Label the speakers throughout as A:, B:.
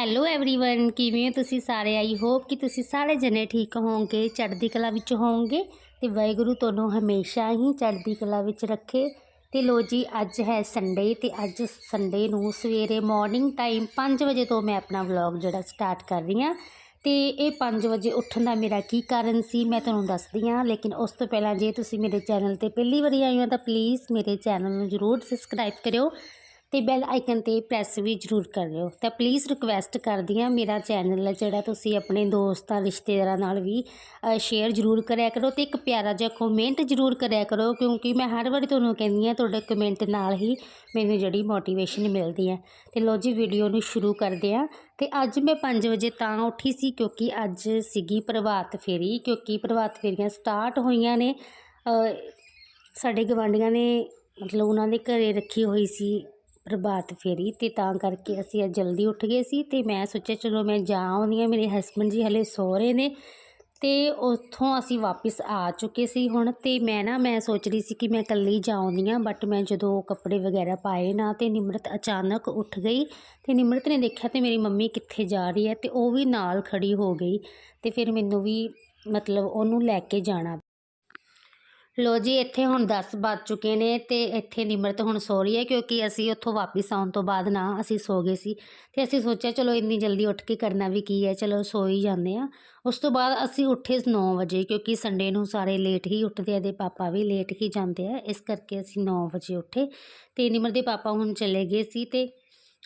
A: Hello everyone ਕਿਵੇਂ ਹੋ ਤੁਸੀਂ ਸਾਰੇ ਆਈ ਹੋਪ ਕਿ ਤੁਸੀਂ ਸਾਰੇ ਜਣੇ ਠੀਕ ਹੋਵੋਗੇ ਚੜ੍ਹਦੀ ਕਲਾ ਵਿੱਚ ਹੋਵੋਗੇ ਤੇ ਵਾਹਿਗੁਰੂ ਤੁਹਾਨੂੰ ਹਮੇਸ਼ਾ ਹੀ ਚੜ੍ਹਦੀ ਕਲਾ ਵਿੱਚ ਰੱਖੇ ਤੇ ਲੋ ਜੀ ਅੱਜ ਹੈ ਸੰਡੇ ਤੇ ਅੱਜ ਸੰਡੇ ਨੂੰ ਸਵੇਰੇ ਮਾਰਨਿੰਗ ਟਾਈਮ 5 ਵਜੇ ਤੋਂ ਮੈਂ ਆਪਣਾ ਵਲੌਗ ਜਿਹੜਾ ਸਟਾਰਟ ਕਰ ਰਹੀ ਹਾਂ ਤੇ ਇਹ 5 ਵਜੇ ਉੱਠਣ ਦਾ ਮੇਰਾ ਕੀ ਕਾਰਨ ਸੀ ਮੈਂ ਤੁਹਾਨੂੰ ਦੱਸਦੀ ਹਾਂ ਲੇਕਿਨ ਉਸ ਤੋਂ ਪਹਿਲਾਂ ਜੇ ਤੁਸੀਂ ਮੇਰੇ ਚੈਨਲ ਤੇ ਪਹਿਲੀ ਵਾਰੀ ਆਏ ਹੋ ਤਾਂ ਪਲੀਜ਼ ਮੇਰੇ ਚੈਨਲ ਨੂੰ ਜ਼ਰੂਰ ਸਬਸਕ੍ਰਾਈਬ ਕਰਿਓ ਅਤੇ ਬੈਲ ਆਈਕਨ ਤੇ ਪ੍ਰੈਸ ਵੀ ਜ਼ਰੂਰ ਕਰ ਕਰਿਓ। ਤਾਂ ਪਲੀਜ਼ ਰਿਕੁਐਸਟ ਕਰਦੀ ਹਾਂ ਮੇਰਾ ਚੈਨਲ ਹੈ ਜਿਹੜਾ ਤੁਸੀਂ ਆਪਣੇ ਦੋਸਤਾਂ, ਰਿਸ਼ਤੇਦਾਰਾਂ ਨਾਲ ਵੀ ਸ਼ੇਅਰ ਜ਼ਰੂਰ ਕਰਿਆ ਕਰੋ ਅਤੇ ਇੱਕ ਪਿਆਰਾ ਜਿਹਾ ਕਮੈਂਟ ਜ਼ਰੂਰ ਕਰਿਆ ਕਰੋ ਕਿਉਂਕਿ ਮੈਂ ਹਰ ਵਾਰੀ ਤੁਹਾਨੂੰ ਕਹਿੰਦੀ ਹਾਂ ਤੁਹਾਡੇ ਕਮੈਂਟ ਨਾਲ ਹੀ ਮੈਨੂੰ ਜਿਹੜੀ ਮੋਟੀਵੇਸ਼ਨ ਮਿਲਦੀ ਹੈ। ਅਤੇ ਲੋ ਜੀ ਵੀਡੀਓ ਨੂੰ ਸ਼ੁਰੂ ਕਰਦੇ ਹਾਂ ਤੇ ਅੱਜ ਮੈਂ 5 ਵਜੇ ਤਾਂ ਉੱਠੀ ਸੀ ਕਿਉਂਕਿ ਅੱਜ ਸੀਗੀ ਪ੍ਰਭਾਤ ਫੇਰੀ ਕਿਉਂਕਿ ਪ੍ਰਭਾਤ ਫੇਰੀਆਂ ਸਟਾਰਟ ਹੋਈਆਂ ਨੇ। ਸਾਡੇ ਗਵਾਂਢੀਆਂ ਨੇ ਮਤਲਬ ਉਹਨਾਂ ਦੇ ਘਰੇ ਰੱਖੀ ਹੋਈ ਸੀ ਪ੍ਰਭਾਤ ਫੇਰੀ ਅਤੇ ਤਾਂ ਕਰਕੇ ਅਸੀਂ ਅੱਜ ਜਲਦੀ ਉੱਠ ਗਏ ਸੀ ਅਤੇ ਮੈਂ ਸੋਚਿਆ ਚਲੋ ਮੈਂ ਜਾ ਆਉਂਦੀ ਹਾਂ, ਮੇਰੇ ਹਸਬੈਂਡ ਜੀ ਹਲੇ ਸੋ ਰਹੇ ਨੇ ਅਤੇ ਉੱਥੋਂ ਅਸੀਂ ਵਾਪਸ ਆ ਚੁੱਕੇ ਸੀ ਹੁਣ ਅਤੇ ਮੈਂ ਨਾ, ਮੈਂ ਸੋਚ ਰਹੀ ਸੀ ਕਿ ਮੈਂ ਇਕੱਲੀ ਜਾ ਆਉਂਦੀ ਹਾਂ ਬਟ ਮੈਂ ਜਦੋਂ ਕੱਪੜੇ ਵਗੈਰਾ ਪਾਏ ਨਾ ਤੇ ਨਿਮਰਤ ਅਚਾਨਕ ਉੱਠ ਗਈ ਅਤੇ ਨਿਮਰਤ ਨੇ ਦੇਖਿਆ ਤੇ ਮੇਰੀ ਮੰਮੀ ਕਿੱਥੇ ਜਾ ਰਹੀ ਹੈ ਅਤੇ ਉਹ ਵੀ ਨਾਲ ਖੜ੍ਹੀ ਹੋ ਗਈ ਅਤੇ ਫਿਰ ਮੈਨੂੰ ਵੀ ਮਤਲਬ ਉਹਨੂੰ ਲੈ ਕੇ ਜਾਣਾ ਲੋ ਜੀ, ਇੱਥੇ ਹੁਣ 10 ਵੱਜ ਚੁੱਕੇ ਨੇ ਤੇ ਇੱਥੇ ਨਿਮਰਤ ਹੁਣ ਸੋ ਰਹੀ ਹੈ ਕਿਉਂਕਿ ਅਸੀਂ ਉੱਥੋਂ ਵਾਪਸ ਆਉਣ ਤੋਂ ਬਾਅਦ ਨਾ ਅਸੀਂ ਸੋ ਗਏ ਸੀ ਤੇ ਅਸੀਂ ਸੋਚਿਆ ਚਲੋ ਇੰਨੀ ਜਲਦੀ ਉੱਠ ਕੇ ਕਰਨਾ ਵੀ ਕੀ ਹੈ, ਚਲੋ ਸੋ ਹੀ ਜਾਂਦੇ ਆ ਉਸ ਤੋਂ ਬਾਅਦ ਅਸੀਂ ਉੱਠੇ 9 ਵਜੇ ਕਿਉਂਕਿ ਸੰਡੇ ਨੂੰ ਸਾਰੇ ਲੇਟ ਹੀ ਉੱਠਦੇ ਆ ਦੇ ਪਾਪਾ ਵੀ ਲੇਟ ਹੀ ਜਾਂਦੇ ਆ, ਇਸ ਕਰਕੇ ਅਸੀਂ 9 ਵਜੇ ਉੱਠੇ ਤੇ ਨਿਮਰ ਦੇ ਪਾਪਾ ਹੁਣ ਚਲੇ ਗਏ ਸੀ ਤੇ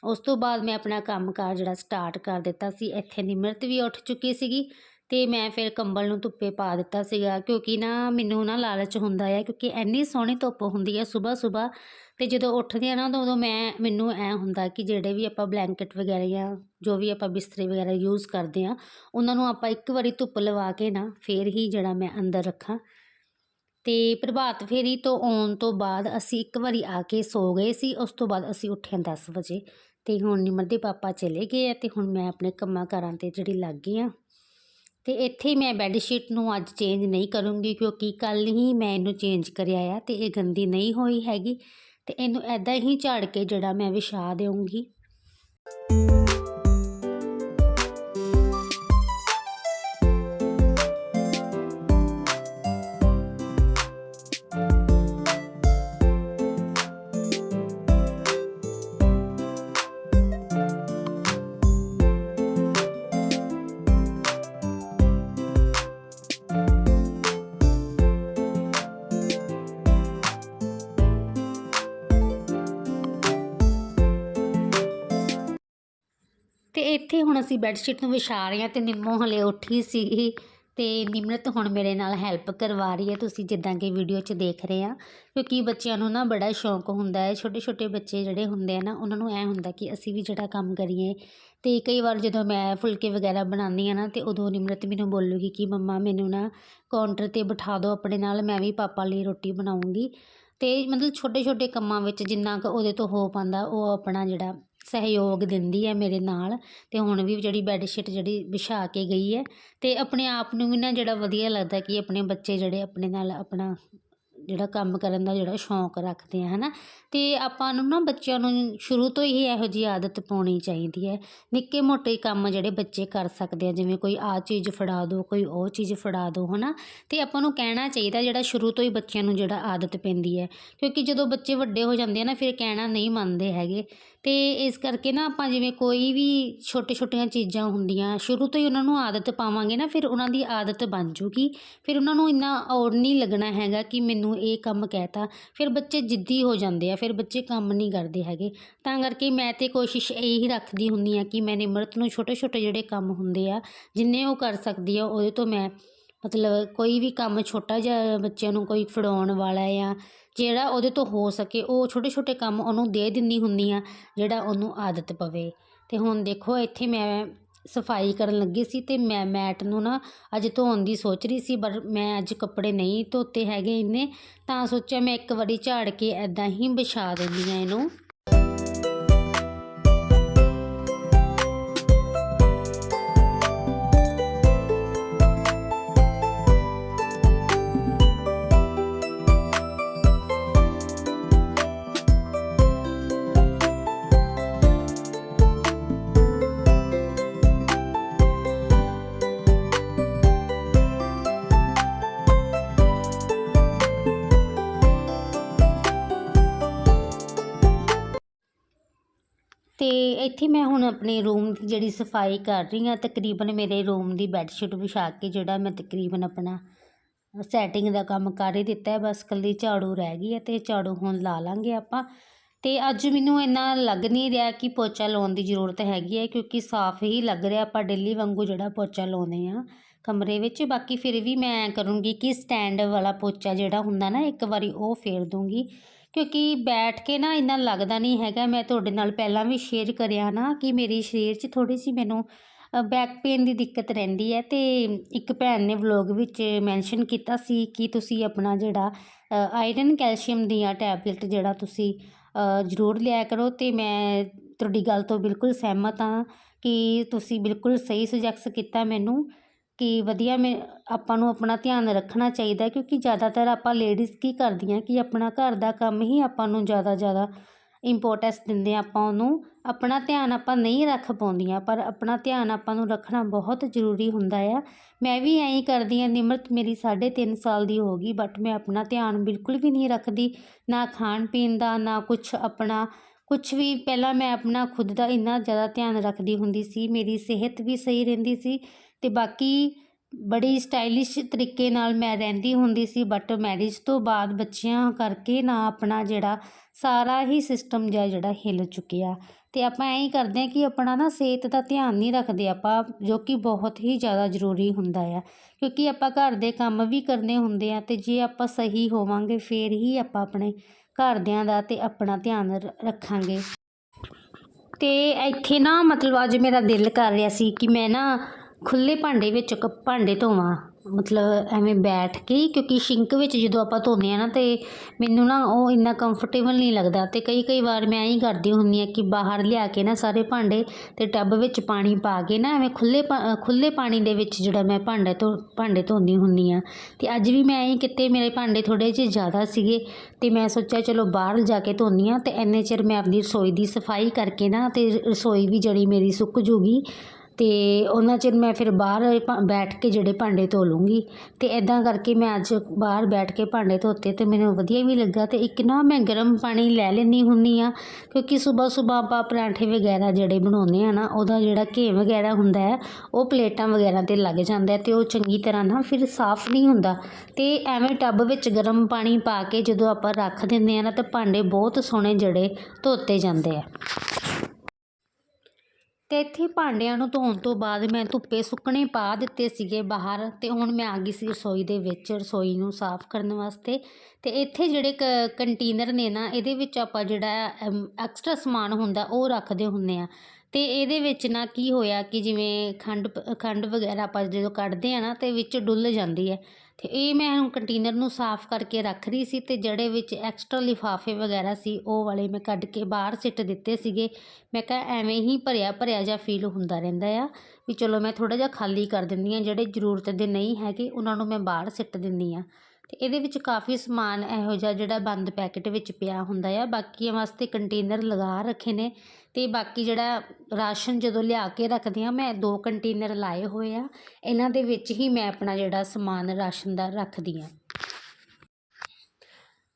A: ਉਸ ਤੋਂ ਬਾਅਦ ਮੈਂ ਆਪਣਾ ਕੰਮਕਾਰ ਜਿਹੜਾ ਸਟਾਰਟ ਕਰ ਦਿੱਤਾ ਸੀ, ਇੱਥੇ ਨਿਮਰਤ ਵੀ ਉੱਠ ਚੁੱਕੀ ਸੀਗੀ ਤੇ ਮੈਂ ਫਿਰ ਕੰਬਲ ਨੂੰ ਧੁੱਪੇ ਪਾ ਦਿੱਤਾ ਸੀਗਾ, ਕਿਉਂਕਿ ਨਾ ਮੈਨੂੰ ਨਾ ਲਾਲਚ ਹੁੰਦਾ ਹੈ ਕਿਉਂਕਿ ਇੰਨੀ ਸੋਹਣੀ ਧੁੱਪ ਹੁੰਦੀ ਹੈ ਸਵੇਰ ਸਵੇਰ ਤੇ ਜਦੋਂ ਉੱਠਦੇ ਆ ਨਾ ਤਾਂ ਉਦੋਂ ਮੈਂ, ਮੈਨੂੰ ਐ ਹੁੰਦਾ ਕਿ ਜਿਹੜੇ ਵੀ ਆਪਾਂ ਬਲੈਂਕਟ ਵਗੈਰਾ ਜਾਂ ਜੋ ਵੀ ਆਪਾਂ ਬਿਸਤਰੇ ਵਗੈਰਾ ਯੂਜ਼ ਕਰਦੇ ਆ, ਉਹਨਾਂ ਨੂੰ ਆਪਾਂ ਇੱਕ ਵਾਰੀ ਧੁੱਪ ਲਵਾ ਕੇ ਨਾ ਫੇਰ ਹੀ ਜਿਹੜਾ ਮੈਂ ਅੰਦਰ ਰੱਖਾਂ। ਤੇ ਪ੍ਰਭਾਤ ਫੇਰੀ ਤੋਂ ਆਉਣ ਤੋਂ ਬਾਅਦ ਅਸੀਂ ਇੱਕ ਵਾਰੀ ਆ ਕੇ ਸੋ ਗਏ ਸੀ, ਉਸ ਤੋਂ ਬਾਅਦ ਅਸੀਂ ਉੱਠੇ 10 ਵਜੇ, ਤੇ ਹੁਣ ਨਿਮਰ ਦੇ ਪਾਪਾ ਚਲੇ ਗਏ ਆ, ਤੇ ਹੁਣ ਮੈਂ ਆਪਣੇ ਕੰਮਾਂ ਕਾਰਾਂ ਤੇ ਜਿਹੜੀ ਲੱਗ ਗਈ ਆ ਅਤੇ ਇੱਥੇ ਮੈਂ ਬੈੱਡ ਸ਼ੀਟ ਨੂੰ ਅੱਜ ਚੇਂਜ ਨਹੀਂ ਕਰੂੰਗੀ ਕਿਉਂਕਿ ਕੱਲ੍ਹ ਹੀ ਮੈਂ ਇਹਨੂੰ ਚੇਂਜ ਕਰਿਆ ਆ ਅਤੇ ਇਹ ਗੰਦੀ ਨਹੀਂ ਹੋਈ ਹੈਗੀ ਅਤੇ ਇਹਨੂੰ ਇੱਦਾਂ ਹੀ ਝਾੜ ਕੇ ਜਿਹੜਾ ਮੈਂ ਵਿਛਾ ਦੇਊਂਗੀ। ਹੁਣ ਅਸੀਂ ਬੈੱਡਸ਼ੀਟ ਨੂੰ ਵਿਛਾ ਰਹੇ ਹਾਂ ਅਤੇ ਨਿੰਮੋ ਹਲੇ ਉੱਠੀ ਸੀ ਤੇ ਨਿਮਰਤ ਹੁਣ ਮੇਰੇ ਨਾਲ ਹੈਲਪ ਕਰਵਾ ਰਹੀ ਹੈ। ਤੁਸੀਂ ਜਿੱਦਾਂ ਕਿ ਵੀਡੀਓ 'ਚ ਦੇਖ ਰਹੇ ਆ ਕਿਉਂਕਿ ਬੱਚਿਆਂ ਨੂੰ ਨਾ ਬੜਾ ਸ਼ੌਂਕ ਹੁੰਦਾ ਹੈ। ਛੋਟੇ ਛੋਟੇ ਬੱਚੇ ਜਿਹੜੇ ਹੁੰਦੇ ਆ ਨਾ, ਉਹਨਾਂ ਨੂੰ ਐ ਹੁੰਦਾ ਕਿ ਅਸੀਂ ਵੀ ਜਿਹੜਾ ਕੰਮ ਕਰੀਏ। ਤੇ ਕਈ ਵਾਰ ਜਦੋਂ ਮੈਂ ਫੁਲਕੇ ਵਗੈਰਾ ਬਣਾਉਂਦੀ ਆ ਨਾ, ਤੇ ਉਦੋਂ ਨਿਮਰਤ ਮੈਨੂੰ ਬੋਲੂਗੀ ਕਿ ਮੰਮਾ ਮੈਨੂੰ ਨਾ ਕਾਊਂਟਰ ਤੇ ਬਿਠਾ ਦਿਓ ਆਪਣੇ ਨਾਲ, ਮੈਂ ਵੀ ਪਾਪਾ ਲਈ ਰੋਟੀ ਬਣਾਉਂਗੀ। ਤੇ ਮਤਲਬ ਛੋਟੇ ਛੋਟੇ ਕੰਮਾਂ ਵਿੱਚ ਜਿੰਨਾ ਕੁ ਉਹਦੇ ਤੋਂ ਹੋ ਪਾਉਂਦਾ, ਉਹ ਆਪਣਾ ਜਿਹੜਾ ਸਹਿਯੋਗ ਦਿੰਦੀ ਹੈ ਮੇਰੇ ਨਾਲ ਅਤੇ ਹੁਣ ਵੀ ਜਿਹੜੀ ਬੈੱਡ ਸ਼ੀਟ ਜਿਹੜੀ ਵਿਛਾ ਕੇ ਗਈ ਹੈ ਅਤੇ ਆਪਣੇ ਆਪ ਨੂੰ ਵੀ ਨਾ ਜਿਹੜਾ ਵਧੀਆ ਲੱਗਦਾ ਕਿ ਆਪਣੇ ਬੱਚੇ ਜਿਹੜੇ ਆਪਣੇ ਨਾਲ ਆਪਣਾ ਜਿਹੜਾ ਕੰਮ ਕਰਨ ਦਾ ਜਿਹੜਾ ਸ਼ੌਂਕ ਰੱਖਦੇ ਆ ਹੈ ਨਾ ਅਤੇ ਆਪਾਂ ਨੂੰ ਨਾ ਬੱਚਿਆਂ ਨੂੰ ਸ਼ੁਰੂ ਤੋਂ ਹੀ ਇਹੋ ਜਿਹੀ ਆਦਤ ਪਾਉਣੀ ਚਾਹੀਦੀ ਹੈ। ਨਿੱਕੇ ਮੋਟੇ ਕੰਮ ਜਿਹੜੇ ਬੱਚੇ ਕਰ ਸਕਦੇ ਆ, ਜਿਵੇਂ ਕੋਈ ਆਹ ਚੀਜ਼ ਫੜਾ ਦਿਓ ਕੋਈ ਉਹ ਚੀਜ਼ ਫੜਾ ਦਿਓ ਨਾ ਅਤੇ ਆਪਾਂ ਨੂੰ ਕਹਿਣਾ ਚਾਹੀਦਾ ਜਿਹੜਾ ਸ਼ੁਰੂ ਤੋਂ ਹੀ ਬੱਚਿਆਂ ਨੂੰ ਜਿਹੜਾ ਆਦਤ ਪੈਂਦੀ ਹੈ। ਕਿਉਂਕਿ ਜਦੋਂ ਬੱਚੇ ਵੱਡੇ ਹੋ ਜਾਂਦੇ ਆ ਨਾ, ਫਿਰ ਕਹਿਣਾ ਨਹੀਂ ਮੰਨਦੇ ਹੈਗੇ। ਅਤੇ ਇਸ ਕਰਕੇ ਨਾ ਆਪਾਂ ਜਿਵੇਂ ਕੋਈ ਵੀ ਛੋਟੇ ਛੋਟੀਆਂ ਚੀਜ਼ਾਂ ਹੁੰਦੀਆਂ, ਸ਼ੁਰੂ ਤੋਂ ਹੀ ਉਹਨਾਂ ਨੂੰ ਆਦਤ ਪਾਵਾਂਗੇ ਨਾ, ਫਿਰ ਉਹਨਾਂ ਦੀ ਆਦਤ ਬਣ ਜੂਗੀ। ਫਿਰ ਉਹਨਾਂ ਨੂੰ ਇੰਨਾ ਔੜ ਨਹੀਂ ਲੱਗਣਾ ਹੈਗਾ ਕਿ ਮੈਨੂੰ ਇਹ ਕੰਮ ਕਹਿ ਤਾ ਫਿਰ ਬੱਚੇ ਜਿੱਦੀ ਹੋ ਜਾਂਦੇ ਆ, ਫਿਰ ਬੱਚੇ ਕੰਮ ਨਹੀਂ ਕਰਦੇ ਹੈਗੇ। ਤਾਂ ਕਰਕੇ ਮੈਂ ਤਾਂ ਕੋਸ਼ਿਸ਼ ਇਹੀ ਰੱਖਦੀ ਹੁੰਦੀ ਆ ਕਿ ਮੈਂ ਨਿਮਰਤ ਨੂੰ ਛੋਟੇ ਛੋਟੇ ਜਿਹੜੇ ਕੰਮ ਹੁੰਦੇ ਆ, ਜਿੰਨੇ ਉਹ ਕਰ ਸਕਦੀ ਆ, ਉਹਦੇ ਤੋਂ ਮੈਂ ਮਤਲਬ ਕੋਈ ਵੀ ਕੰਮ ਛੋਟਾ ਜਿਹਾ ਬੱਚਿਆਂ ਨੂੰ ਕੋਈ ਫੜਾਉਣ ਵਾਲਾ ਜਾਂ ਜਿਹੜਾ ਉਹਦੇ ਤੋਂ ਹੋ ਸਕੇ, ਉਹ ਛੋਟੇ ਛੋਟੇ ਕੰਮ ਉਹਨੂੰ ਦੇ ਦਿੰਦੀ ਹੁੰਦੀ ਹਾਂ ਜਿਹੜਾ ਉਹਨੂੰ ਆਦਤ ਪਵੇ। ਅਤੇ ਹੁਣ ਦੇਖੋ, ਇੱਥੇ ਮੈਂ ਸਫ਼ਾਈ ਕਰਨ ਲੱਗੀ ਸੀ ਅਤੇ ਮੈਂ, ਮੈਟ ਨੂੰ ਨਾ ਅੱਜ ਧੋਣ ਦੀ ਸੋਚ ਰਹੀ ਸੀ, ਪਰ ਮੈਂ ਅੱਜ ਕੱਪੜੇ ਨਹੀਂ ਧੋਤੇ ਹੈਗੇ ਇੰਨੇ, ਤਾਂ ਸੋਚਿਆ ਮੈਂ ਇੱਕ ਵਾਰੀ ਝਾੜ ਕੇ ਇੱਦਾਂ ਹੀ ਵਿਛਾ ਦਿੰਦੀ ਹਾਂ ਇਹਨੂੰ। ਇੱਥੇ ਮੈਂ ਹੁਣ ਆਪਣੇ ਰੂਮ ਦੀ ਜਿਹੜੀ ਸਫ਼ਾਈ ਕਰ ਰਹੀ ਹਾਂ, ਤਕਰੀਬਨ ਮੇਰੇ ਰੂਮ ਦੀ ਬੈੱਡਸ਼ੀਟ ਵਿਛਾ ਕੇ ਜਿਹੜਾ ਮੈਂ ਤਕਰੀਬਨ ਆਪਣਾ ਸੈਟਿੰਗ ਦਾ ਕੰਮ ਕਰ ਹੀ ਦਿੱਤਾ ਹੈ। ਬਸ ਇਕੱਲੀ ਝਾੜੂ ਰਹਿ ਗਈ ਹੈ ਤੇ ਝਾੜੂ ਹੁਣ ਲਾ ਲਾਂਗੇ ਆਪਾਂ। ਤੇ ਅੱਜ ਮੈਨੂੰ ਇੰਨਾ ਲੱਗ ਨਹੀਂ ਰਿਹਾ ਕਿ ਪੋਚਾ ਲਾਉਣ ਦੀ ਜ਼ਰੂਰਤ ਹੈਗੀ ਹੈ, ਕਿਉਂਕਿ ਸਾਫ਼ ਹੀ ਲੱਗ ਰਿਹਾ ਆਪਾਂ ਡੇਲੀ ਵਾਂਗੂ ਜਿਹੜਾ ਪੋਚਾ ਲਾਉਂਦੇ ਆ ਕਮਰੇ ਵਿੱਚ। ਬਾਕੀ ਫਿਰ ਵੀ ਮੈਂ ਕਰੂੰਗੀ ਕਿ ਸਟੈਂਡ ਵਾਲਾ ਪੋਚਾ ਜਿਹੜਾ ਹੁੰਦਾ ਨਾ, ਇੱਕ ਵਾਰੀ ਉਹ ਫੇਰ ਦੂੰਗੀ ਕਿਉਂਕਿ ਬੈਠ ਕੇ ਨਾ ਇੰਨਾ ਲੱਗਦਾ ਨਹੀਂ ਹੈਗਾ। ਮੈਂ ਤੁਹਾਡੇ ਨਾਲ ਪਹਿਲਾਂ ਵੀ ਸ਼ੇਅਰ ਕਰਿਆ ਨਾ ਕਿ ਮੇਰੇ ਸਰੀਰ 'ਚ ਥੋੜ੍ਹੀ ਜਿਹੀ ਮੈਨੂੰ ਬੈਕ ਪੇਨ ਦੀ ਦਿੱਕਤ ਰਹਿੰਦੀ ਹੈ ਅਤੇ ਇੱਕ ਭੈਣ ਨੇ ਵਲੋਗ ਵਿੱਚ ਮੈਂਸ਼ਨ ਕੀਤਾ ਸੀ ਕਿ ਤੁਸੀਂ ਆਪਣਾ ਜਿਹੜਾ ਆਇਰਨ ਕੈਲਸ਼ੀਅਮ ਦੀਆਂ ਟੈਬਲੇਟ ਜਿਹੜਾ ਤੁਸੀਂ ਜ਼ਰੂਰ ਲਿਆ ਕਰੋ ਅਤੇ ਮੈਂ ਤੁਹਾਡੀ ਗੱਲ ਤੋਂ ਬਿਲਕੁਲ ਸਹਿਮਤ ਹਾਂ ਕਿ ਤੁਸੀਂ ਬਿਲਕੁਲ ਸਹੀ ਸੁਜੈਕਸ ਕੀਤਾ ਮੈਨੂੰ। ਕਿ ਵਧੀਆ ਮੈਂ, ਆਪਾਂ ਨੂੰ ਆਪਣਾ ਧਿਆਨ ਰੱਖਣਾ ਚਾਹੀਦਾ, ਕਿਉਂਕਿ ਜ਼ਿਆਦਾਤਰ ਆਪਾਂ ਲੇਡੀਜ਼ ਕੀ ਕਰਦੀਆਂ ਕਿ ਆਪਣਾ ਘਰ ਦਾ ਕੰਮ ਹੀ ਆਪਾਂ ਨੂੰ ਜ਼ਿਆਦਾ ਜ਼ਿਆਦਾ ਇੰਪੋਰਟੈਂਸ ਦਿੰਦੇ ਹਾਂ ਆਪਾਂ ਉਹਨੂੰ ਆਪਣਾ ਧਿਆਨ ਆਪਾਂ ਨਹੀਂ ਰੱਖ ਪਾਉਂਦੀਆਂ, ਪਰ ਆਪਣਾ ਧਿਆਨ ਆਪਾਂ ਨੂੰ ਰੱਖਣਾ ਬਹੁਤ ਜ਼ਰੂਰੀ ਹੁੰਦਾ ਆ। ਮੈਂ ਵੀ ਐਂ ਹੀ ਕਰਦੀ ਹਾਂ, ਨਿਮਰਤ ਮੇਰੀ 3.5 ਸਾਲ ਦੀ ਹੋ ਗਈ ਬਟ ਮੈਂ ਆਪਣਾ ਧਿਆਨ ਬਿਲਕੁਲ ਵੀ ਨਹੀਂ ਰੱਖਦੀ, ਨਾ ਖਾਣ ਪੀਣ ਦਾ, ਨਾ ਕੁਛ ਆਪਣਾ, ਕੁਛ ਵੀ ਪਹਿਲਾਂ ਮੈਂ ਆਪਣਾ ਖੁਦ ਦਾ ਇੰਨਾ ਜ਼ਿਆਦਾ ਧਿਆਨ ਰੱਖਦੀ ਹੁੰਦੀ ਸੀ, ਮੇਰੀ ਸਿਹਤ ਵੀ ਸਹੀ ਰਹਿੰਦੀ ਸੀ ਤੇ ਬਾਕੀ ਬੜੀ ਸਟਾਈਲਿਸ਼ ਤਰੀਕੇ ਨਾਲ ਮੈਂ ਰਹਿੰਦੀ ਹੁੰਦੀ ਸੀ ਬਟ ਮੈਰਿਜ ਤੋਂ ਬਾਅਦ ਬੱਚਿਆਂ ਕਰਕੇ ਨਾ ਆਪਣਾ ਜਿਹੜਾ ਸਾਰਾ ਹੀ ਸਿਸਟਮ ਜਿਹਾ ਜਿਹੜਾ ਹਿੱਲ ਚੁੱਕਿਆ। ਅਤੇ ਆਪਾਂ ਐਂ ਹੀ ਕਰਦੇ ਹਾਂ ਕਿ ਆਪਣਾ ਨਾ ਸਿਹਤ ਦਾ ਧਿਆਨ ਨਹੀਂ ਰੱਖਦੇ ਆਪਾਂ, ਜੋ ਕਿ ਬਹੁਤ ਹੀ ਜ਼ਿਆਦਾ ਜ਼ਰੂਰੀ ਹੁੰਦਾ ਆ। ਕਿਉਂਕਿ ਆਪਾਂ ਘਰ ਦੇ ਕੰਮ ਵੀ ਕਰਨੇ ਹੁੰਦੇ ਆ ਅਤੇ ਜੇ ਆਪਾਂ ਸਹੀ ਹੋਵਾਂਗੇ, ਫਿਰ ਹੀ ਆਪਾਂ ਆਪਣੇ ਘਰਦਿਆਂ ਦਾ ਤੇ ਆਪਣਾ ਧਿਆਨ ਰ- ਰੱਖਾਂਗੇ। ਅਤੇ ਇੱਥੇ ਨਾ ਮਤਲਬ ਅੱਜ ਮੇਰਾ ਦਿਲ ਕਰ ਰਿਹਾ ਸੀ ਕਿ ਮੈਂ ਨਾ ਖੁੱਲੇ ਭਾਂਡੇ ਵਿੱਚ ਕ ਭਾਂਡੇ ਧੋਵਾਂ, ਮਤਲਬ ਐਵੇਂ ਬੈਠ ਕੇ ਕਿਉਂਕਿ ਸ਼ਿੰਕ ਵਿੱਚ ਜਦੋਂ ਆਪਾਂ ਧੋਂਦੇ ਆ ਨਾ ਤੇ ਮੈਨੂੰ ਨਾ ਉਹ ਇੰਨਾ ਕੰਫਰਟੇਬਲ ਨਹੀਂ ਲੱਗਦਾ ਤੇ ਕਈ ਕਈ ਵਾਰ ਮੈਂ ਐਂ ਕਰਦੀ ਹੁੰਦੀ ਆ ਕਿ ਬਾਹਰ ਲਿਆ ਕੇ ਨਾ ਸਾਰੇ ਭਾਂਡੇ ਤੇ ਟੱਬ ਵਿੱਚ ਪਾਣੀ ਪਾ ਕੇ ਨਾ ਐਵੇਂ ਖੁੱਲੇ ਖੁੱਲੇ ਪਾਣੀ ਦੇ ਵਿੱਚ ਜਿਹੜਾ ਮੈਂ ਭਾਂਡੇ ਧੋ, ਭਾਂਡੇ ਧੋਂਦੀ ਹੁੰਦੀ ਆ ਤੇ ਅੱਜ ਵੀ ਮੈਂ ਐਂ ਕਿਤੇ ਮੇਰੇ ਭਾਂਡੇ ਥੋੜੇ ਜਿਹੇ ਜ਼ਿਆਦਾ ਸੀਗੇ ਤੇ ਮੈਂ ਸੋਚਿਆ ਚਲੋ ਬਾਹਰ ਜਾ ਕੇ ਧੋਂਦੀ ਆ ਤੇ ਇੰਨੇ ਚਿਰ ਮੈਂ ਆਪਣੀ ਰਸੋਈ ਦੀ ਸਫ਼ਾਈ ਕਰਕੇ ਨਾ ਤੇ ਰਸੋਈ ਵੀ ਜਿਹੜੀ ਮੇਰੀ ਸੁੱਕ ਜੂਗੀ। ਅਤੇ ਉਹਨਾਂ ਚਿਰ ਮੈਂ ਫਿਰ ਬਾਹਰ ਭਾ- ਬੈਠ ਕੇ ਜਿਹੜੇ ਭਾਂਡੇ ਧੋ ਲੂੰਗੀ ਅਤੇ ਇੱਦਾਂ ਕਰਕੇ ਮੈਂ ਅੱਜ ਬਾਹਰ ਬੈਠ ਕੇ ਭਾਂਡੇ ਧੋਤੇ ਅਤੇ ਮੈਨੂੰ ਵਧੀਆ ਵੀ ਲੱਗਾ ਅਤੇ ਇੱਕ ਨਾ ਮੈਂ ਗਰਮ ਪਾਣੀ ਲੈ ਲੈਂਦੀ ਹੁੰਦੀ ਹਾਂ, ਕਿਉਂਕਿ ਸਵੇਰ ਸਵੇਰ ਆਪਾਂ ਪਰਾਂਠੇ ਵਗੈਰਾ ਜਿਹੜੇ ਬਣਾਉਂਦੇ ਹਾਂ ਨਾ, ਉਹਦਾ ਜਿਹੜਾ ਘੇ ਵਗੈਰਾ ਹੁੰਦਾ ਹੈ, ਉਹ ਪਲੇਟਾਂ ਵਗੈਰਾ ਤੇ ਲੱਗ ਜਾਂਦਾ ਅਤੇ ਉਹ ਚੰਗੀ ਤਰ੍ਹਾਂ ਨਾ ਫਿਰ ਸਾਫ਼ ਨਹੀਂ ਹੁੰਦਾ ਅਤੇ ਐਵੇਂ ਟੱਬ ਵਿੱਚ ਗਰਮ ਪਾਣੀ ਪਾ ਕੇ ਜਦੋਂ ਆਪਾਂ ਰੱਖ ਦਿੰਦੇ ਹਾਂ ਨਾ ਤਾਂ ਭਾਂਡੇ ਬਹੁਤ ਸੋਹਣੇ ਜਿਹੜੇ ਧੋਤੇ ਜਾਂਦੇ ਆ। ਤੇ ਇੱਥੇ ਭਾਂਡਿਆਂ ਨੂੰ ਧੋਣ ਤੋਂ ਬਾਅਦ ਮੈਂ ਧੁੱਪੇ ਸੁੱਕਣੇ ਪਾ ਦਿੱਤੇ ਸੀਗੇ ਬਾਹਰ ਤੇ ਹੁਣ ਮੈਂ ਆ ਗਈ ਸੀ ਰਸੋਈ ਦੇ ਵਿੱਚ, ਰਸੋਈ ਨੂੰ ਸਾਫ਼ ਕਰਨ ਵਾਸਤੇ। ਤੇ ਇੱਥੇ ਜਿਹੜੇ ਕ, ਕੰਟੇਨਰ ਨੇ ਨਾ, ਇਹਦੇ ਵਿੱਚ ਆਪਾਂ ਜਿਹੜਾ ਐਕਸਟਰਾ ਸਮਾਨ ਹੁੰਦਾ, ਉਹ ਰੱਖਦੇ ਹੁੰਦੇ ਆ ਤੇ ਇਹਦੇ ਵਿੱਚ ਨਾ ਕੀ ਹੋਇਆ ਕਿ ਜਿਵੇਂ ਖੰਡ ਖੰਡ ਵਗੈਰਾ ਆਪਾਂ ਜਦੋਂ ਕੱਢਦੇ ਆ ਨਾ, ਤੇ ਵਿੱਚ ਡੁੱਲ ਜਾਂਦੀ ਹੈ। ਤੇ ਇਹ ਮੈਂ ਹੁਣ ਕੰਟੇਨਰ ਨੂੰ ਸਾਫ਼ ਕਰਕੇ ਰੱਖ ਰਹੀ ਸੀ ਤੇ ਜਿਹੜੇ ਵਿੱਚ ਐਕਸਟਰਾ ਲਿਫਾਫੇ ਵਗੈਰਾ ਸੀ, ਉਹ ਵਾਲੇ ਮੈਂ ਕੱਢ ਕੇ ਬਾਹਰ ਸਿੱਟ ਦਿੱਤੇ ਸੀਗੇ। ਮੈਂ ਕਿਹਾ ਐਵੇਂ ਹੀ ਭਰਿਆ ਭਰਿਆ ਜਿਹਾ ਫੀਲ ਹੁੰਦਾ ਰਹਿੰਦਾ ਆ ਵੀ ਚਲੋ ਮੈਂ ਥੋੜਾ ਜਿਹਾ ਖਾਲੀ ਕਰ ਦਿੰਦੀ ਆ ਜਿਹੜੇ ਜ਼ਰੂਰਤ ਦੇ ਨਹੀਂ ਹੈਗੇ, ਉਹਨਾਂ ਨੂੰ ਮੈਂ ਬਾਹਰ ਸਿੱਟ ਦਿੰਦੀ ਆ ਤੇ ਇਹਦੇ ਵਿੱਚ ਕਾਫੀ ਸਮਾਨ ਇਹੋ ਜਿਹਾ ਜਿਹੜਾ ਬੰਦ ਪੈਕੇਟ ਵਿੱਚ ਪਿਆ ਹੁੰਦਾ ਆ, ਬਾਕੀਆਂ ਵਾਸਤੇ ਕੰਟੇਨਰ ਲਗਾ ਰੱਖੇ ਨੇ। ਅਤੇ ਬਾਕੀ ਜਿਹੜਾ ਰਾਸ਼ਨ ਜਦੋਂ ਲਿਆ ਕੇ ਰੱਖਦੀ ਹਾਂ, ਮੈਂ ਦੋ ਕੰਟੇਨਰ ਲਾਏ ਹੋਏ ਆ। ਇਹਨਾਂ ਦੇ ਵਿੱਚ ਹੀ ਮੈਂ ਆਪਣਾ ਜਿਹੜਾ ਸਮਾਨ ਰਾਸ਼ਨ ਦਾ ਰੱਖਦੀ ਹਾਂ।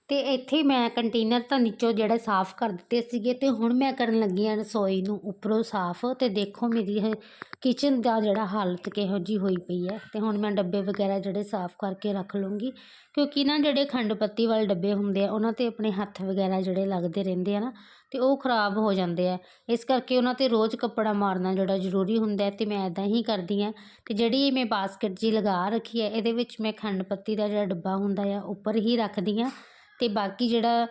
A: ਅਤੇ ਇੱਥੇ ਮੈਂ ਕੰਟੇਨਰ ਤਾਂ ਨੀਚੋਂ ਜਿਹੜੇ ਸਾਫ਼ ਕਰ ਦਿੱਤੇ ਸੀਗੇ ਅਤੇ ਹੁਣ ਮੈਂ ਕਰਨ ਲੱਗੀ ਹਾਂ ਰਸੋਈ ਨੂੰ ਉੱਪਰੋਂ ਸਾਫ਼। ਅਤੇ ਦੇਖੋ ਮੇਰੀ ਇਹ ਕਿਚਨ ਦਾ ਜਿਹੜਾ ਹਾਲਤ ਕਿਹੋ ਜੀ ਹੋਈ ਪਈ ਹੈ। ਅਤੇ ਹੁਣ ਮੈਂ ਡੱਬੇ ਵਗੈਰਾ ਜਿਹੜੇ ਸਾਫ਼ ਕਰਕੇ ਰੱਖ ਲੂੰਗੀ। ਕਿਉਂਕਿ ਨਾ ਜਿਹੜੇ ਖੰਡ ਪੱਤੀ ਵਾਲੇ ਡੱਬੇ ਹੁੰਦੇ ਆ, ਉਹਨਾਂ ਤੇ ਆਪਣੇ ਹੱਥ ਵਗੈਰਾ ਜਿਹੜੇ ਲੱਗਦੇ ਰਹਿੰਦੇ ਆ ਨਾ ਅਤੇ ਉਹ ਖਰਾਬ ਹੋ ਜਾਂਦੇ ਆ। ਇਸ ਕਰਕੇ ਉਹਨਾਂ ਤੇ ਰੋਜ਼ ਕੱਪੜਾ ਮਾਰਨਾ ਜਿਹੜਾ ਜ਼ਰੂਰੀ ਹੁੰਦਾ ਅਤੇ ਮੈਂ ਇੱਦਾਂ ਹੀ ਕਰਦੀ ਹਾਂ। ਅਤੇ ਜਿਹੜੀ ਮੈਂ ਬਾਸਕਿਟ ਜਿਹੀ ਲਗਾ ਰੱਖੀ ਹੈ, ਇਹਦੇ ਵਿੱਚ ਮੈਂ ਖੰਡ ਪੱਤੀ ਦਾ ਜਿਹੜਾ ਡੱਬਾ ਹੁੰਦਾ ਆ, ਉੱਪਰ ਹੀ ਰੱਖਦੀ ਹਾਂ। ਅਤੇ ਬਾਕੀ ਜਿਹੜਾ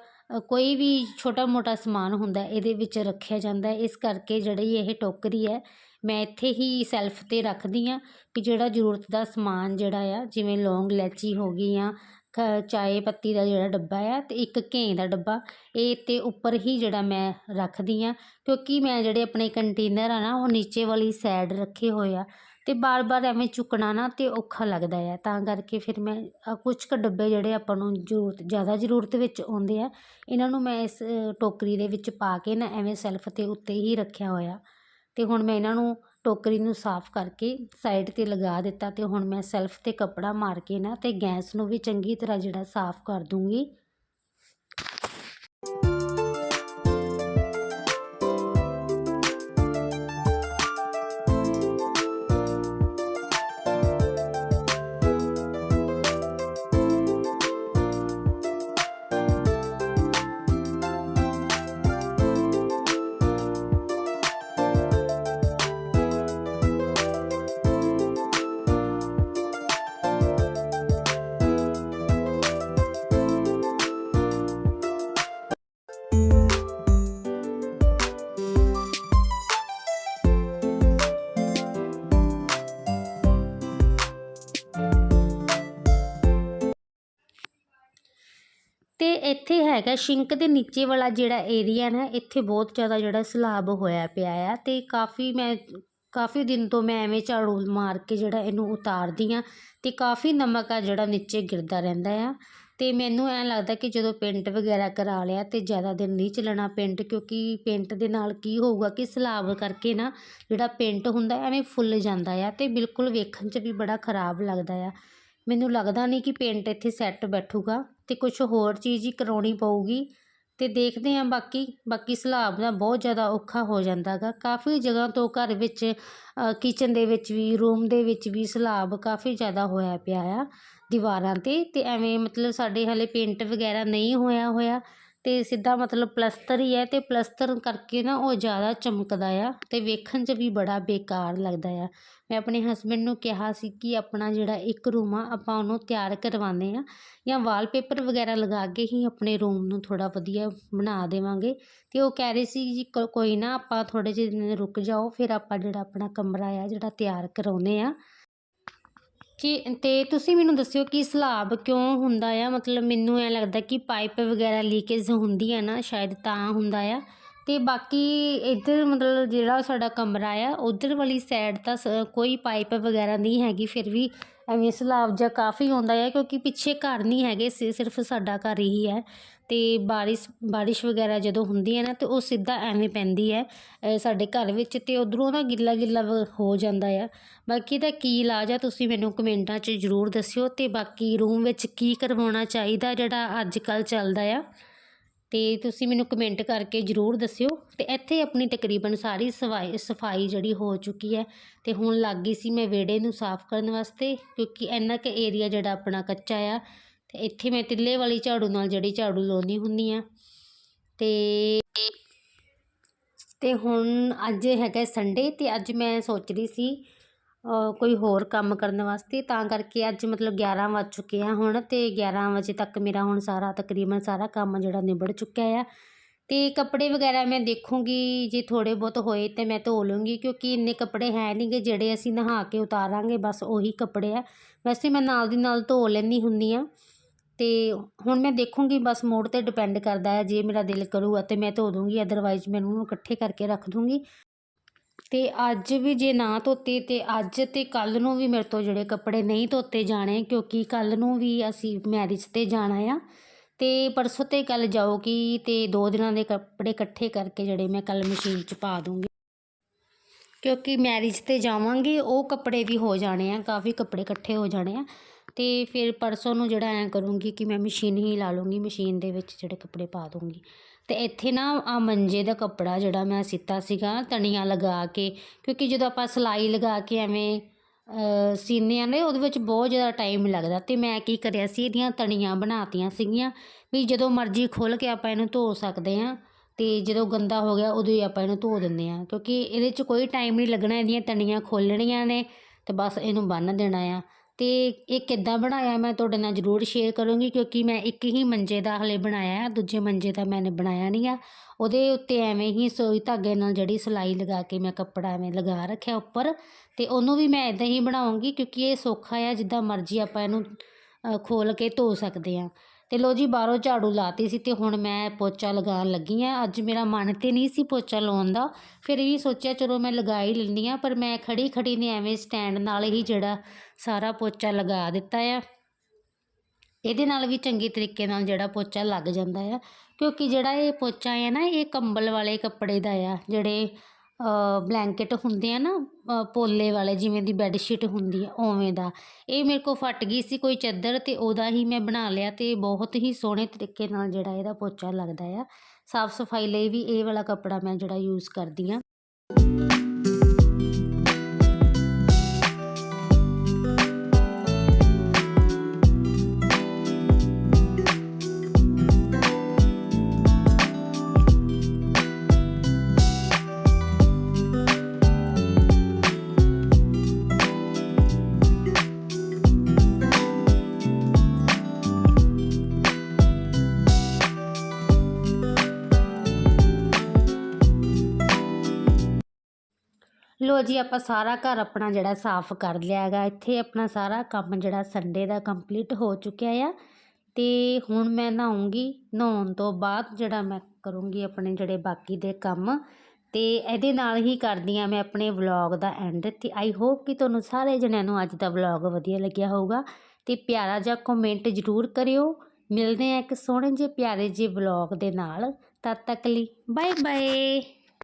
A: ਕੋਈ ਵੀ ਛੋਟਾ ਮੋਟਾ ਸਮਾਨ ਹੁੰਦਾ ਇਹਦੇ ਵਿੱਚ ਰੱਖਿਆ ਜਾਂਦਾ ਇਸ ਕਰਕੇ ਜਿਹੜੀ ਇਹ ਟੋਕਰੀ ਹੈ, ਮੈਂ ਇੱਥੇ ਹੀ ਸੈਲਫ ਤੇ ਰੱਖਦੀ ਹਾਂ ਕਿ ਜਿਹੜਾ ਜ਼ਰੂਰਤ ਦਾ ਸਮਾਨ ਜਿਹੜਾ ਆ, ਜਿਵੇਂ ਲੌਂਗ ਇਲਾਇਚੀ ਹੋ ਗਈ ਆ ਕ- ਚਾਏ ਪੱਤੀ ਦਾ ਜਿਹੜਾ ਡੱਬਾ ਆ ਅਤੇ ਇੱਕ ਘੇ ਦਾ ਡੱਬਾ, ਇਹ ਤੇ ਉੱਪਰ ਹੀ ਜਿਹੜਾ ਮੈਂ ਰੱਖਦੀ ਹਾਂ ਕਿਉਂਕਿ ਮੈਂ ਜਿਹੜੇ ਆਪਣੇ ਕੰਟੇਨਰ ਆ ਨਾ, ਉਹ ਨੀਚੇ ਵਾਲੀ ਸਾਈਡ ਰੱਖੇ ਹੋਏ ਆ ਅਤੇ ਵਾਰ ਵਾਰ ਐਵੇਂ ਚੁੱਕਣਾ ਨਾ ਤੇ ਔਖਾ ਲੱਗਦਾ ਆ। ਤਾਂ ਕਰਕੇ ਫਿਰ ਮੈਂ ਕੁਛ ਕੁ ਡੱਬੇ ਜਿਹੜੇ ਆਪਾਂ ਨੂੰ ਜ਼ਰੂਰਤ, ਜ਼ਿਆਦਾ ਜ਼ਰੂਰਤ ਵਿੱਚ ਆਉਂਦੇ ਆ, ਇਹਨਾਂ ਨੂੰ ਮੈਂ ਇਸ ਟੋਕਰੀ ਦੇ ਵਿੱਚ ਪਾ ਕੇ ਨਾ ਐਵੇਂ ਸੈਲਫ ਤੇ ਉੱਤੇ ਹੀ ਰੱਖਿਆ ਹੋਇਆ। ਅਤੇ ਹੁਣ ਮੈਂ ਇਹਨਾਂ ਨੂੰ ਟੋਕਰੀ ਨੂੰ ਸਾਫ਼ ਕਰਕੇ ਸਾਈਡ ਤੇ ਲਗਾ ਦਿੱਤਾ ਅਤੇ ਹੁਣ ਮੈਂ ਸੈਲਫ ਤੇ ਕੱਪੜਾ ਮਾਰ ਕੇ ਨਾ ਅਤੇ ਗੈਸ ਨੂੰ ਵੀ ਚੰਗੀ ਤਰ੍ਹਾਂ ਜਿਹੜਾ ਸਾਫ਼ ਕਰ ਦੂੰਗੀ। ਇੱਥੇ ਹੈਗਾ, ਸ਼ਿੰਕ ਦੇ ਨੀਚੇ ਵਾਲਾ ਜਿਹੜਾ ਏਰੀਆ ਨਾ, ਇੱਥੇ ਬਹੁਤ ਜ਼ਿਆਦਾ ਜਿਹੜਾ ਸਲਾਬ ਹੋਇਆ ਪਿਆ ਆ ਤੇ ਕਾਫੀ ਮੈਂ, ਕਾਫੀ ਦਿਨ ਤੋਂ ਮੈਂ ਐਵੇਂ ਝਾੜੂ ਮਾਰ ਕੇ ਜਿਹੜਾ ਇਹਨੂੰ ਉਤਾਰਦੀ ਆ ਤੇ ਕਾਫੀ ਨਮਕ ਆ ਜਿਹੜਾ ਨੀਚੇ ਗਿਰਦਾ ਰਹਿੰਦਾ ਆ। ਤੇ ਮੈਨੂੰ ਐਂ ਲੱਗਦਾ ਕਿ ਜਦੋਂ ਪੇਂਟ ਵਗੈਰਾ ਕਰਾ ਲਿਆ ਤੇ ਜ਼ਿਆਦਾ ਦਿਨ ਨਹੀਂ ਚੱਲਣਾ ਪੇਂਟ, ਕਿਉਂਕਿ ਪੇਂਟ ਦੇ ਨਾਲ ਕੀ ਹੋਊਗਾ ਕਿ ਸਲਾਬ ਕਰਕੇ ਨਾ ਜਿਹੜਾ ਪੇਂਟ ਹੁੰਦਾ ਐਵੇਂ ਫੁੱਲ ਜਾਂਦਾ ਆ ਤੇ ਬਿਲਕੁਲ ਵੇਖਣ 'ਚ ਵੀ ਬੜਾ ਖਰਾਬ ਲੱਗਦਾ ਆ। ਮੈਨੂੰ ਲੱਗਦਾ ਨਹੀਂ ਕਿ ਪੇਂਟ ਇੱਥੇ ਸੈੱਟ ਬੈਠੂਗਾ ਅਤੇ ਕੁਛ ਹੋਰ ਚੀਜ਼ ਹੀ ਕਰਵਾਉਣੀ ਪਊਗੀ। ਅਤੇ ਦੇਖਦੇ ਹਾਂ ਬਾਕੀ ਬਾਕੀ ਸਲਾਬ ਦਾ ਬਹੁਤ ਜ਼ਿਆਦਾ ਔਖਾ ਹੋ ਜਾਂਦਾ ਗਾ ਕਾਫੀ ਜਗ੍ਹਾ ਤੋਂ ਘਰ ਵਿੱਚ ਕਿਚਨ ਦੇ ਵਿੱਚ ਵੀ ਰੂਮ ਦੇ ਵਿੱਚ ਵੀ ਸਲਾਬ ਕਾਫੀ ਜ਼ਿਆਦਾ ਹੋਇਆ ਪਿਆ ਆ ਦੀਵਾਰਾਂ 'ਤੇ। ਅਤੇ ਐਵੇਂ ਮਤਲਬ ਸਾਡੇ ਹਾਲੇ ਪੇਂਟ ਵਗੈਰਾ ਨਹੀਂ ਹੋਇਆ ਹੋਇਆ। ਤੇ ਸਿੱਧਾ ਮਤਲਬ ਪਲਸਤਰ ਹੀ ਹੈ ਤੇ ਪਲਸਤਰ ਕਰਕੇ ਨਾ ਉਹ ਜ਼ਿਆਦਾ ਚਮਕਦਾ ਆ ਤੇ ਵੇਖਣ 'ਚ ਵੀ ਬੜਾ ਬੇਕਾਰ ਲੱਗਦਾ ਆ। ਮੈਂ ਆਪਣੇ ਹਸਬੈਂਡ ਨੂੰ ਕਿਹਾ ਸੀ ਕਿ ਆਪਣਾ ਜਿਹੜਾ ਇੱਕ ਰੂਮ ਆ, ਆਪਾਂ ਉਹਨੂੰ ਤਿਆਰ ਕਰਵਾਉਂਦੇ ਹਾਂ ਜਾਂ ਵਾਲਪੇਪਰ ਵਗੈਰਾ ਲਗਾ ਕੇ ਹੀ ਆਪਣੇ ਰੂਮ ਨੂੰ ਥੋੜ੍ਹਾ ਵਧੀਆ ਬਣਾ ਦੇਵਾਂਗੇ। ਤੇ ਉਹ ਕਹਿ ਰਹੇ ਸੀ ਜੀ ਕੋਈ ਨਾ ਆਪਾਂ ਥੋੜ੍ਹੇ ਜਿਹੇ ਦਿਨ ਰੁਕ ਜਾਓ, ਫਿਰ ਆਪਾਂ ਜਿਹੜਾ ਆਪਣਾ ਕਮਰਾ ਆ, ਜਿਹੜਾ ਤਿਆਰ ਕਰਾਉਂਦੇ ਆ ਕਿ ਤੇ ਤੁਸੀਂ ਮੈਨੂੰ ਦੱਸਿਓ ਕਿ ਸਲਾਬ ਕਿਉਂ ਹੁੰਦਾ ਆ? ਮਤਲਬ ਮੈਨੂੰ ਐ ਲੱਗਦਾ ਕਿ ਪਾਈਪ ਵਗੈਰਾ ਲੀਕੇਜ ਹੁੰਦੀ ਆ ਨਾ, ਸ਼ਾਇਦ ਤਾਂ ਹੁੰਦਾ ਆ। ਤੇ ਬਾਕੀ ਇੱਧਰ ਮਤਲਬ ਜਿਹੜਾ ਸਾਡਾ ਕਮਰਾ ਆ, ਉਧਰ ਵਾਲੀ ਸਾਈਡ ਤਾਂ ਸ- ਕੋਈ ਪਾਈਪ ਵਗੈਰਾ ਨਹੀਂ ਹੈਗੀ, ਫਿਰ ਵੀ ਐਵੇਂ ਸਲਾਬ ਜਾਂ ਕਾਫੀ ਆਉਂਦਾ ਆ ਕਿਉਂਕਿ ਪਿੱਛੇ ਘਰ ਨਹੀਂ ਹੈਗੇ ਸਿ- ਸਿਰਫ ਸਾਡਾ ਘਰ ਹੀ ਹੈ ਅਤੇ ਬਾਰਿਸ਼ ਬਾਰਿਸ਼ ਵਗੈਰਾ ਜਦੋਂ ਹੁੰਦੀ ਹੈ ਨਾ ਤਾਂ ਉਹ ਸਿੱਧਾ ਐਵੇਂ ਪੈਂਦੀ ਹੈ ਸਾਡੇ ਘਰ ਵਿੱਚ ਅਤੇ ਉੱਧਰੋਂ ਨਾ ਗਿੱਲਾ ਗਿੱਲਾ ਹੋ ਜਾਂਦਾ ਆ। ਬਾਕੀ ਇਹਦਾ ਕੀ ਇਲਾਜ ਆ ਤੁਸੀਂ ਮੈਨੂੰ ਕਮੈਂਟਾਂ 'ਚ ਜ਼ਰੂਰ ਦੱਸਿਓ ਅਤੇ ਬਾਕੀ ਰੂਮ ਵਿੱਚ ਕੀ ਕਰਵਾਉਣਾ ਚਾਹੀਦਾ ਜਿਹੜਾ ਅੱਜ ਕੱਲ੍ਹ ਚੱਲਦਾ ਆ? ਅਤੇ ਤੁਸੀਂ ਮੈਨੂੰ ਕਮੈਂਟ ਕਰਕੇ ਜ਼ਰੂਰ ਦੱਸਿਓ। ਅਤੇ ਇੱਥੇ ਆਪਣੀ ਤਕਰੀਬਨ ਸਾਰੀ ਸਫ਼ਾਈ ਸਫ਼ਾਈ ਜਿਹੜੀ ਹੋ ਚੁੱਕੀ ਹੈ ਅਤੇ ਹੁਣ ਲੱਗ ਗਈ ਸੀ ਮੈਂ ਵਿਹੜੇ ਨੂੰ ਸਾਫ਼ ਕਰਨ ਵਾਸਤੇ ਕਿਉਂਕਿ ਇੰਨਾ ਕੁ ਏਰੀਆ ਜਿਹੜਾ ਆਪਣਾ ਕੱਚਾ ਆ ਅਤੇ ਇੱਥੇ ਮੈਂ ਤਿੱਲੇ ਵਾਲੀ ਝਾੜੂ ਨਾਲ ਜਿਹੜੀ ਝਾੜੂ ਲਾਉਂਦੀ ਹੁੰਦੀ ਆ ਅਤੇ ਤੇ ਹੁਣ ਅੱਜ ਹੈਗਾ ਸੰਡੇ ਅਤੇ ਅੱਜ ਮੈਂ ਸੋਚ ਰਹੀ ਸੀ ਕੋਈ ਹੋਰ ਕੰਮ ਕਰਨ ਵਾਸਤੇ, ਤਾਂ ਕਰਕੇ ਅੱਜ ਮਤਲਬ 11 ਵੱਜ ਚੁੱਕੇ ਆ ਹੁਣ ਅਤੇ ਗਿਆਰਾਂ ਵਜੇ ਤੱਕ ਮੇਰਾ ਹੁਣ ਸਾਰਾ ਤਕਰੀਬਨ ਸਾਰਾ ਕੰਮ ਜਿਹੜਾ ਨਿਬੜ ਚੁੱਕਿਆ ਆ। ਅਤੇ ਕੱਪੜੇ ਵਗੈਰਾ ਮੈਂ ਦੇਖੂੰਗੀ, ਜੇ ਥੋੜ੍ਹੇ ਬਹੁਤ ਹੋਏ ਤਾਂ ਮੈਂ ਧੋ ਲੂੰਗੀ, ਕਿਉਂਕਿ ਇੰਨੇ ਕੱਪੜੇ ਹੈ ਨਹੀਂ ਗੇ ਜਿਹੜੇ ਅਸੀਂ ਨਹਾ ਕੇ ਉਤਾਰਾਂਗੇ, ਬਸ ਉਹੀ ਕੱਪੜੇ ਆ। ਵੈਸੇ ਮੈਂ ਨਾਲ ਦੀ ਨਾਲ ਧੋ ਲੈਂਦੀ ਹੁੰਦੀ ਹਾਂ ਅਤੇ ਹੁਣ ਮੈਂ ਦੇਖੂੰਗੀ, ਬਸ ਮੂਡ ਤੇ ਡਿਪੈਂਡ ਕਰਦਾ ਹੈ ਜੇ ਮੇਰਾ ਦਿਲ ਕਰੂਗਾ ਤਾਂ ਮੈਂ ਧੋ ਦੂੰਗੀ ਅਦਰਵਾਈਜ਼ ਮੈਂ ਉਹਨੂੰ ਇਕੱਠੇ ਕਰਕੇ ਰੱਖ ਦੂੰਗੀ। ਅਤੇ ਅੱਜ ਵੀ ਜੇ ਨਾ ਧੋਤੇ ਤੇ ਅੱਜ ਅਤੇ ਕੱਲ੍ਹ ਨੂੰ ਵੀ ਮੇਰੇ ਤੋਂ ਜਿਹੜੇ ਕੱਪੜੇ ਨਹੀਂ ਧੋਤੇ ਜਾਣੇ ਕਿਉਂਕਿ ਕੱਲ੍ਹ ਨੂੰ ਵੀ ਅਸੀਂ ਮੈਰਿਜ ਤੇ ਜਾਣਾ ਆ ਅਤੇ ਪਰਸੋਂ ਤੇ ਕੱਲ ਜਾਊਗੀ ਅਤੇ ਦੋ ਦਿਨਾਂ ਦੇ ਕੱਪੜੇ ਇਕੱਠੇ ਕਰਕੇ ਜਿਹੜੇ ਮੈਂ ਕੱਲ੍ਹ ਮਸ਼ੀਨ 'ਚ ਪਾ ਦੂੰਗੀ। ਕਿਉਂਕਿ ਮੈਰਿਜ ਤੇ ਜਾਵਾਂਗੇ, ਉਹ ਕੱਪੜੇ ਵੀ ਹੋ ਜਾਣੇ ਆ, ਕਾਫੀ ਕੱਪੜੇ ਇਕੱਠੇ ਹੋ ਜਾਣੇ ਆ ਅਤੇ ਫਿਰ ਪਰਸੋਂ ਨੂੰ ਜਿਹੜਾ ਐਂ ਕਰੂੰਗੀ ਕਿ ਮੈਂ ਮਸ਼ੀਨ ਹੀ ਲਾ ਲੂੰਗੀ ਮਸ਼ੀਨ ਦੇ ਵਿੱਚ ਜਿਹੜੇ ਕੱਪੜੇ ਪਾ ਦੂੰਗੀ। ਅਤੇ ਇੱਥੇ ਨਾ ਆ ਮੰਜੇ ਦਾ ਕੱਪੜਾ ਜਿਹੜਾ ਮੈਂ ਸੀਤਾ ਸੀਗਾ ਤਣੀਆਂ ਲਗਾ ਕੇ ਕਿਉਂਕਿ ਜਦੋਂ ਆਪਾਂ ਸਿਲਾਈ ਲਗਾ ਕੇ ਐਵੇਂ ਅ, ਸੀਨੇ ਆ ਨੇ ਉਹਦੇ ਵਿੱਚ ਬਹੁਤ ਜ਼ਿਆਦਾ ਟਾਈਮ ਲੱਗਦਾ। ਅਤੇ ਮੈਂ ਕੀ ਕਰਿਆ ਸੀ ਇਹਦੀਆਂ ਤਣੀਆਂ ਬਣਾਤੀਆਂ ਸੀਗੀਆਂ ਵੀ ਜਦੋਂ ਮਰਜ਼ੀ ਖੋਲ੍ਹ ਕੇ ਆਪਾਂ ਇਹਨੂੰ ਧੋ ਸਕਦੇ ਹਾਂ ਅਤੇ ਜਦੋਂ ਗੰਦਾ ਹੋ ਗਿਆ ਉਦੋਂ ਹੀ ਆਪਾਂ ਇਹਨੂੰ ਧੋ ਦਿੰਦੇ ਹਾਂ। ਕਿਉਂਕਿ ਇਹਦੇ 'ਚ ਕੋਈ ਟਾਈਮ ਨਹੀਂ ਲੱਗਣਾ ਇਹਦੀਆਂ ਤਣੀਆਂ ਖੋਲ੍ਹਣੀਆਂ ਨੇ ਤੇ ਬਸ ਇਹਨੂੰ ਬੰਨ੍ਹ ਦੇਣਾ ਆ। ਅਤੇ ਇਹ ਕਿੱਦਾਂ ਬਣਾਇਆ ਮੈਂ ਤੁਹਾਡੇ ਨਾਲ ਜ਼ਰੂਰ ਸ਼ੇਅਰ ਕਰੂੰਗੀ ਕਿਉਂਕਿ ਮੈਂ ਇੱਕ ਹੀ ਮੰਜੇ ਦਾ ਹਲੇ ਬਣਾਇਆ ਦੂਜੇ ਮੰਜੇ ਦਾ ਮੈंने ਬਣਾਇਆ ਨਹੀਂ ਆ। ਉਹਦੇ ਉੱਤੇ ਐਵੇਂ ਹੀ ਸੂਈ ਧਾਗੇ ਨਾਲ ਜਿਹੜੀ ਸਿਲਾਈ ਲਗਾ ਕੇ ਮੈਂ ਕੱਪੜਾ ਐਵੇਂ ਲਗਾ ਰੱਖਿਆ ਉੱਪਰ ਅਤੇ ਉਹਨੂੰ ਵੀ ਮੈਂ ਇਦਾਂ ਹੀ ਬਣਾਉਂਗੀ ਕਿਉਂਕਿ ਇਹ ਸੌਖਾ ਆ ਜਿੱਦਾਂ ਮਰਜ਼ੀ ਆਪਾਂ ਇਹਨੂੰ ਅ, ਖੋਲ ਕੇ ਧੋ ਸਕਦੇ ਹਾਂ ਤੇ ਲੋ ਜੀ ਬਾਹਰੋਂ ਝਾੜੂ ਲਾਤੀ ਸੀ ਤੇ ਹੁਣ ਮੈਂ ਪੋਚਾ ਲਗਾਉਣ ਲੱਗੀ ਆ ਅੱਜ ਮੇਰਾ ਮਨ ਤੇ ਨਹੀਂ ਸੀ ਪੋਚਾ ਲਾਉਣ ਦਾ। ਫਿਰ ਵੀ ਸੋਚਿਆ ਚਲੋ ਮੈਂ ਲਗਾ ਹੀ ਲੈਂਦੀ ਆ ਪਰ ਮੈਂ ਖੜੀ ਖੜੀ ਨੇ ਐਵੇਂ ਸਟੈਂਡ ਨਾਲ ਹੀ ਜਿਹੜਾ ਸਾਰਾ ਪੋਚਾ ਲਗਾ ਦਿੱਤਾ ਆ। ਇਹਦੇ ਨਾਲ ਵੀ ਚੰਗੀ ਤਰੀਕੇ ਨਾਲ ਜਿਹੜਾ ਪੋਚਾ ਲੱਗ ਜਾਂਦਾ ਆ। ਕਿਉਂਕਿ ਜਿਹੜਾ ਇਹ ਪੋਚਾ ਹੈ ਨਾ, ਇਹ ਕੰਬਲ ਵਾਲੇ ਕੱਪੜੇ ਦਾ ਆ, ਜਿਹੜੇ ਬਲੈਂਕਟ ਹੁੰਦੇ ਆ ਨਾ ਪੋਲੇ ਵਾਲੇ ਜਿਵੇਂ ਦੀ ਬੈੱਡ ਸ਼ੀਟ ਹੁੰਦੀ ਆ, ਉਵੇਂ ਦਾ। ਇਹ ਮੇਰੇ ਕੋਲ ਫਟ ਗਈ ਸੀ ਕੋਈ ਚਾਦਰ ਅਤੇ ਉਹਦਾ ਹੀ ਮੈਂ ਬਣਾ ਲਿਆ ਅਤੇ ਬਹੁਤ ਹੀ ਸੋਹਣੇ ਤਰੀਕੇ ਨਾਲ ਜਿਹੜਾ ਇਹਦਾ ਪੋਚਾ ਲੱਗਦਾ ਆ। ਸਾਫ਼ ਸਫ਼ਾਈ ਲਈ ਵੀ ਇਹ ਵਾਲਾ ਕੱਪੜਾ ਮੈਂ ਜਿਹੜਾ ਯੂਜ਼ ਕਰਦੀ ਹਾਂ ਲੋ ਜੀ, ਆਪਾਂ ਸਾਰਾ ਘਰ ਆਪਣਾ ਜਿਹੜਾ ਸਾਫ਼ ਕਰ ਲਿਆ ਹੈਗਾ। ਇੱਥੇ ਆਪਣਾ ਸਾਰਾ ਕੰਮ ਜਿਹੜਾ ਸੰਡੇ ਦਾ ਕੰਪਲੀਟ ਹੋ ਚੁੱਕਿਆ ਆ। ਤੇ ਹੁਣ ਮੈਂ ਨਹਾਉਂਗੀ। ਨਹਾਉਣ ਤੋਂ ਬਾਅਦ ਜਿਹੜਾ ਮੈਂ ਕਰੂੰਗੀ ਆਪਣੇ ਜਿਹੜੇ ਬਾਕੀ ਦੇ ਕੰਮ। ਤੇ ਇਹਦੇ ਨਾਲ ਹੀ ਕਰਦੀ ਆ ਮੈਂ ਆਪਣੇ ਵਲੌਗ ਦਾ ਐਂਡ ਤੇ ਆਈ ਹੋਪ ਕਿ ਤੁਹਾਨੂੰ ਸਾਰੇ ਜਣਿਆਂ ਨੂੰ ਅੱਜ ਦਾ ਵਲੌਗ ਵਧੀਆ ਲੱਗਿਆ ਹੋਊਗਾ। ਤੇ ਪਿਆਰਾ ਜਿਹਾ ਕਮੈਂਟ ਜ਼ਰੂਰ ਕਰਿਓ। ਮਿਲਦੇ ਆ ਇੱਕ ਸੋਹਣੇ ਜਿਹੇ ਪਿਆਰੇ ਜਿਹੇ ਵਲੌਗ ਦੇ ਨਾਲ। ਤਦ ਤੱਕ ਲਈ ਬਾਏ ਬਾਏ